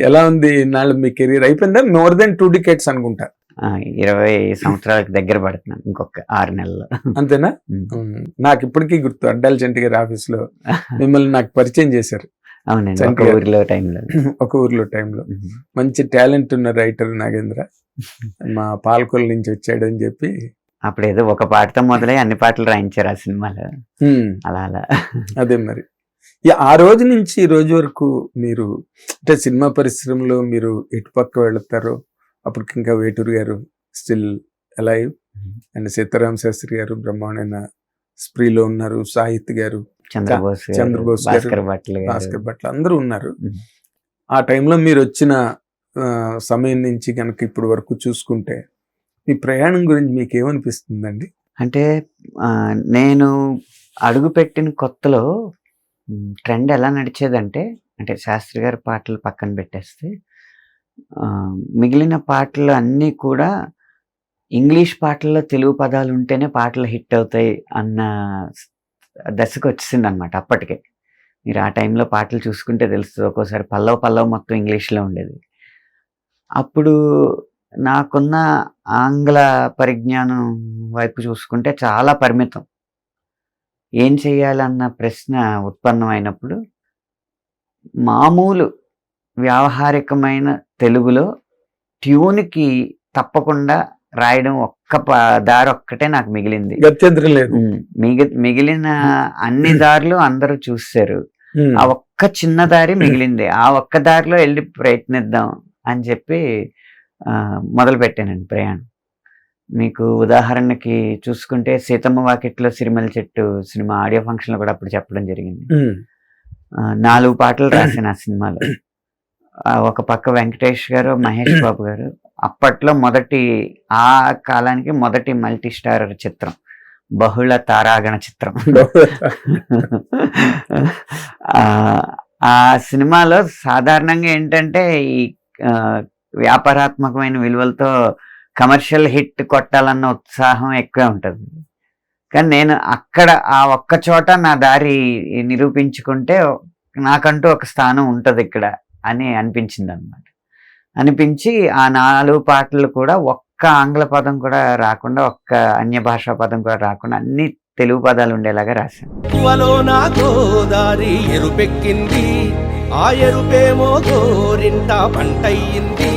ఎలా ఉంది నాళ్ళు మీ కెరీర్? అయిపోయిందా? మోర్ దెన్ టూ డికెట్స్ అనుకుంటా. ఇరవై సంవత్సరాలకు దగ్గర పడుతున్నాను ఇంకొక ఆరు నెలల్లో అంతేనా? నాకు ఇప్పటికీ గుర్తు అడ్డాల చెంటి గారి ఆఫీస్లో మిమ్మల్ని నాకు పరిచయం చేశారు. అవునండి ఒక. ఊరిలో టైంలో ఒక ఊర్లో టైంలో మంచి టాలెంట్ ఉన్న రైటర్ నాగేంద్ర. మా పాలకొల నుంచి వచ్చాడు అని చెప్పి. అప్పుడు ఏదో ఒక పాటతో మొదలై అన్ని పాటలు రాయించారు ఆ సినిమాలో. అలా అలా. అదే మరి. ఆ రోజు నుంచి ఈ రోజు వరకు మీరు అంటే సినిమా పరిశ్రమలో మీరు ఎటు పక్క వెళుతారో అప్పటికి ఇంకా Veturu garu still alive and Sitaram Sastri garu బ్రహ్మాండమైన స్ప్రీలో ఉన్నారు. సాహిత్ గారు చంద్రబోస్ గారు, భాస్కర్ భట్ల అందరూ ఉన్నారు. ఆ టైంలో మీరు వచ్చిన సమయం నుంచి కనుక ఇప్పటి వరకు చూసుకుంటే మీ ప్రయాణం గురించి మీకు ఏమనిపిస్తుందండి? అంటే నేను అడుగు పెట్టిన కొత్తలో ట్రెండ్ ఎలా నడిచేదంటే అంటే శాస్త్రి గారి పాటలు పక్కన పెట్టేస్తే మిగిలిన పాటలు అన్నీ కూడా ఇంగ్లీష్ పాటల్లో తెలుగు పదాలు ఉంటేనే పాటలు హిట్ అవుతాయి అన్న దశకు వచ్చేసింది అనమాట అప్పటికే. మీరు ఆ టైంలో పాటలు చూసుకుంటే తెలుస్తుంది ఒక్కోసారి పల్లవ పల్లవ మొత్తం ఇంగ్లీష్లో ఉండేది. అప్పుడు నాకున్న ఆంగ్ల పరిజ్ఞానం వైపు చూసుకుంటే చాలా పరిమితం. ఏం చేయాలన్న ప్రశ్న ఉత్పన్నమైనప్పుడు మామూలు వ్యావహారికమైన తెలుగులో ట్యూన్కి తప్పకుండా రాయడం ఒక్క దారి ఒక్కటే నాకు మిగిలింది. గత్యంతరం లేదు. మిగిలిన అన్ని దారులు అందరూ చూశారు ఆ ఒక్క చిన్న దారి మిగిలింది. ఆ ఒక్క దారిలో వెళ్ళి ప్రయత్నిద్దాం అని చెప్పి మొదలు పెట్టానండి ప్రయాణం. మీకు ఉదాహరణకి చూసుకుంటే సీతమ్మ వాకిట్లో సిరిమల చెట్టు సినిమా ఆడియో ఫంక్షన్లో కూడా అప్పుడు చెప్పడం జరిగింది. నాలుగు పాటలు రాసిన ఆ సినిమాలో. ఒక పక్క వెంకటేష్ గారు మహేష్ బాబు గారు. అప్పట్లో మొదటి ఆ కాలానికి మొదటి మల్టీ స్టార్ చిత్రం. బహుళ తారాగణ చిత్రం. ఆ, సినిమాలో సాధారణంగా ఏంటంటే ఈ వ్యాపారాత్మకమైన విలువలతో కమర్షియల్ హిట్ కొట్టాలన్న ఉత్సాహం ఎక్కువే ఉంటుంది. కానీ నేను అక్కడ ఆ ఒక్క చోట నా దారి నిరూపించుకుంటే నాకంటూ ఒక స్థానం ఉంటుంది ఇక్కడ అని అనిపించింది అనమాట అనిపించి ఆ నాలుగు పాటలు కూడా ఒక్క ఆంగ్ల పదం కూడా రాకుండా ఒక్క అన్య భాషా పదం కూడా రాకుండా అన్ని తెలుగు పదాలు ఉండేలాగా రాశాను. ఆ ఎరుపేమో గోరింట పంటయ్యింది.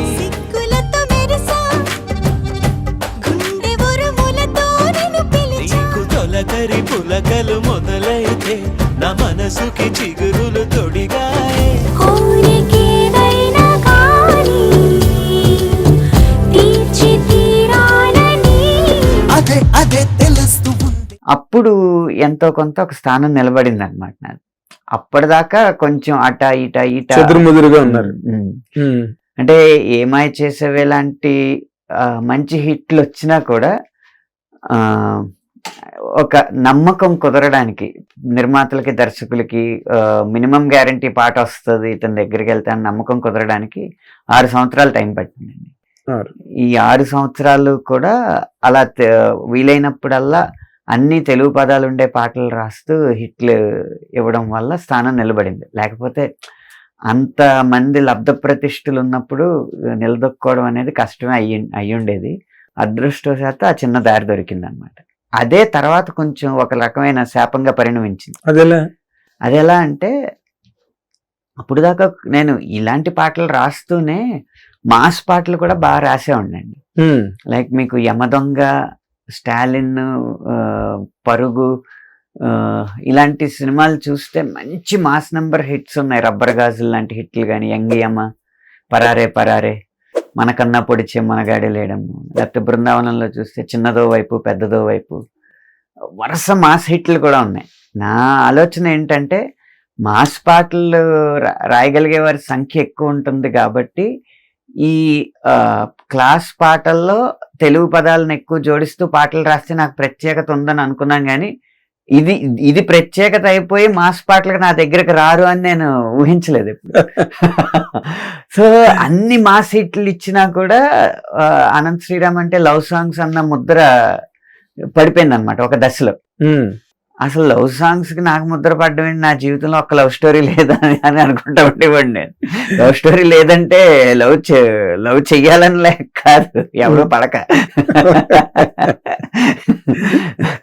మనసుకి చిగురులు తొడిగాయే. అదే అదే తెలుస్తూ ఉంది. అప్పుడు ఎంతో కొంత ఒక స్థానం నిలబడింది అనమాట నాకు అప్పటిదాకా కొంచెం అట ఇట ఇట. చెదురుముదురుగా ఉన్నారు. అంటే ఏమాయ చేసేవే లాంటి మంచి హిట్లు వచ్చినా కూడా ఆ, ఒక నమ్మకం కుదరడానికి నిర్మాతలకి దర్శకులకి మినిమం గ్యారంటీ పాట వస్తుంది ఇతని దగ్గరికి వెళ్తే అని నమ్మకం కుదరడానికి ఆరు సంవత్సరాలు టైం పట్టిందండి. ఈ ఆరు సంవత్సరాలు కూడా అలా వీలైనప్పుడల్లా అన్ని తెలుగు పదాలు ఉండే పాటలు రాస్తూ హిట్లు ఇవ్వడం వల్ల స్థానం నిలబడింది. లేకపోతే అంత మంది లబ్ధ ప్రతిష్ఠలు ఉన్నప్పుడు నిలదొక్కుకోవడం అనేది కష్టమే అయ్యి అయ్యుండేది. అదృష్టవశాత్తు ఆ చిన్న దారి దొరికింది అనమాట అదే తర్వాత కొంచెం ఒక రకమైన శాపంగా పరిణమించింది. అదేలా? అది ఎలా అంటే అప్పుడు దాకా నేను ఇలాంటి పాటలు రాస్తూనే మాస్ పాటలు కూడా బాగా రాసే ఉండండి లైక్ మీకు యమదొంగ స్టాలిన్ పరుగు ఇలాంటి సినిమాలు చూస్తే మంచి మాస్ నంబర్ హిట్స్ ఉన్నాయి. రబ్బర్ గాజులు లాంటి హిట్లు కానీ యంగియమ్మ పరారే పరారే. మనకన్నా పొడిచే మనగాడే లేడము లేకపోతే బృందావనంలో చూస్తే చిన్నదో వైపు పెద్దదో వైపు వరుస మాస్ హిట్లు కూడా ఉన్నాయి. నా ఆలోచన ఏంటంటే మాస్ పాటలు రా- రాయగలిగే వారి సంఖ్య ఎక్కువ ఉంటుంది కాబట్టి ఈ క్లాస్ పాటల్లో తెలుగు పదాలను ఎక్కువ జోడిస్తూ పాటలు రాస్తే నాకు ప్రత్యేకత ఉందని అనుకున్నాం కానీ ఇది ఇది ప్రత్యేకత అయిపోయి మాస్ పాటలకు నా దగ్గరకు రారు అని నేను ఊహించలేదు ఇప్పుడు సో అన్ని మాస్ హిట్లు ఇచ్చినా కూడా అనంత్ శ్రీరామ్ అంటే లవ్ సాంగ్స్ అన్న ముద్ర పడిపోయింది అనమాట ఒక దశలో. అసలు లవ్ సాంగ్స్కి నాకు ముద్ర పడ్డం నా జీవితంలో ఒక లవ్ స్టోరీ లేదా అని అనుకుంటా ఉండేవాడిని నేను. లవ్ స్టోరీ లేదంటే లవ్ లవ్ చెయ్యాలని లేక కాదు. ఎవరో పడక.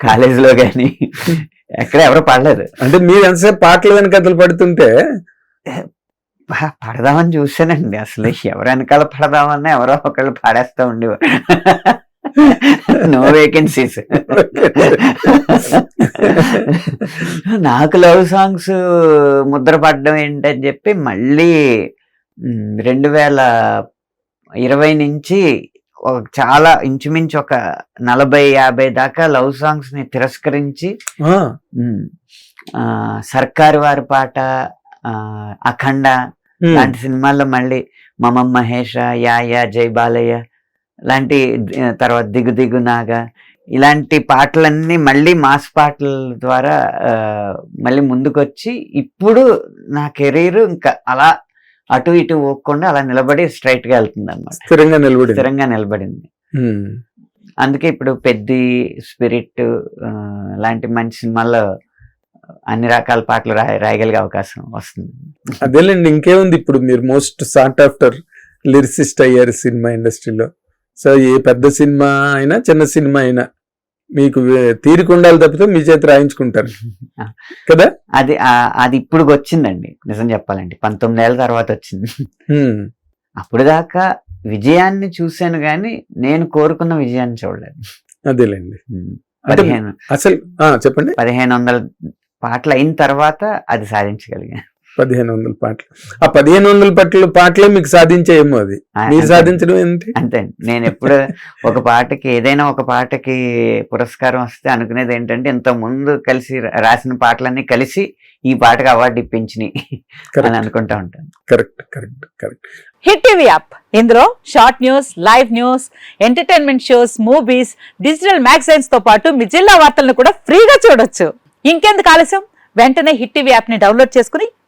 కాలేజీలో కానీ ఎక్కడ ఎవరో పడలేదు. అంటే మీరు ఎంతసేపు పాటలు వెనకథలు పడుతుంటే? పడదామని చూసానండి అసలు ఎవరు వెనకాల పడదామన్నా ఎవరో ఒకళ్ళు పాడేస్తా ఉండేవారు. నో వేకెన్సీస్ నాకు లవ్ సాంగ్స్ ముద్ర పడ్డం ఏంటని చెప్పి మళ్ళీ రెండు వేల ఇరవై నుంచి ఒక చాలా ఇంచుమించు ఒక నలభై యాభై దాకా లవ్ సాంగ్స్ని తిరస్కరించి సర్కారు వారి పాట అఖండ లాంటి సినిమాల్లో మళ్ళీ మమం మహేష యా యా జై బాలయ్య లాంటి తర్వాత దిగు దిగు నాగా ఇలాంటి పాటలన్నీ మళ్ళీ మాస్ పాటల ద్వారా మళ్ళీ ముందుకొచ్చి ఇప్పుడు నా కెరీర్ ఇంకా అలా అటు ఇటు పోకుండా అలా నిలబడి స్ట్రైట్గా వెళ్తుంది అనమాట స్థిరంగా నిలబడి స్థిరంగా నిలబడింది. అందుకే ఇప్పుడు పెద్ది స్పిరిట్ లాంటి మంచి సినిమాల్లో అన్ని రకాల పాటలు రాయ రాయగలిగే అవకాశం వస్తుంది. అదేలేండి ఇంకేముంది ఇప్పుడు మీరు మోస్ట్ సార్ట్ ఆఫ్టర్ లిరిసిస్ట్ అయ్యారు సినిమా ఇండస్ట్రీలో? సో ఏ పెద్ద సినిమా అయినా చిన్న సినిమా అయినా మీకు వే- తీరిక ఉండాలి తప్పితే మీ చేతి రాయించుకుంటారు. కదా? అది అది ఇప్పుడు వచ్చిందండి నిజం చెప్పాలంటే పంతొమ్మిది ఏళ్ళ తర్వాత వచ్చింది. అప్పుడు దాకా విజయాన్ని చూశాను కానీ నేను కోరుకున్న విజయాన్ని చూడలేదు. అదేలేండి. పదిహేను అసలు ఆ, చెప్పండి. పదిహేను వందల పాటలు అయిన తర్వాత అది సాధించగలిగాను. పదిహేను వందల పాటలు. ఆ పదిహేను వందల పాటలు పాటలే మీకు సాధించేయేమో అది. మీరు. సాధించడం ఏంటి? అంతే నేను ఎప్పుడు ఒక పాటకి ఏదైనా ఒక పాటకి పురస్కారం వస్తే అనుకునేది ఏంటంటే ఇంత ముందు కలిసి రా- రాసిన పాటలన్నీ కలిసి ఈ పాటకి అవార్డు ఇప్పించినాయి అని అనుకుంటా ఉంటాను. Correct correct correct hit TV app. ఇందులో short news live news entertainment shows movies digital మ్యాగజైన్స్తో పాటు మీ జిల్లా వార్తలను కూడా ఫ్రీగా చూడొచ్చు. ఇంకెందుకు ఆలస్యం? వెంటనే హిట్ టీవీ యాప్ని డౌన్లోడ్ చేసుకుని